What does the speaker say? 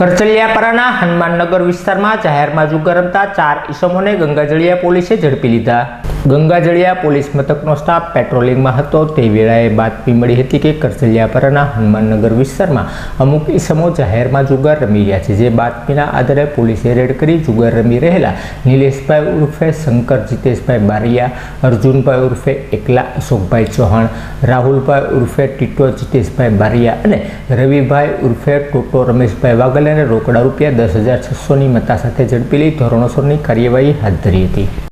કરચલિયાપરાના હનુમાનનગર વિસ્તારમાં જાહેરમાં જુગાર રમતા ચાર ઈસમોને ગંગાજળિયા પોલીસે ઝડપી લીધા. ગંગાજળિયા પોલીસ મથકનો સ્ટાફ પેટ્રોલિંગમાં હતો. તે વેળાએ બાતમી મળી હતી કે કરચલિયાપરાના હનુમાનનગર વિસ્તારમાં અમુક ઈસમો જાહેરમાં જુગાર રમી રહ્યા છે. જે બાતમીના આધારે પોલીસે રેડ કરી જુગાર રમી રહેલા નિલેશભાઈ ઉર્ફે શંકર, જીતેશભાઈ બારિયા, અર્જુનભાઈ ઉર્ફે એકલા, અશોકભાઈ ચૌહાણ, રાહુલભાઈ ઉર્ફે ટીટો, જીતેશભાઈ બારિયા અને રવિભાઈ ઉર્ફે ટોટો, રમેશભાઈ વાઘેલાને રોકડા રૂપિયા દસ હજાર છસોની મતા સાથે ઝડપી લઈ ધોરણસોરની કાર્યવાહી હાથ ધરી હતી.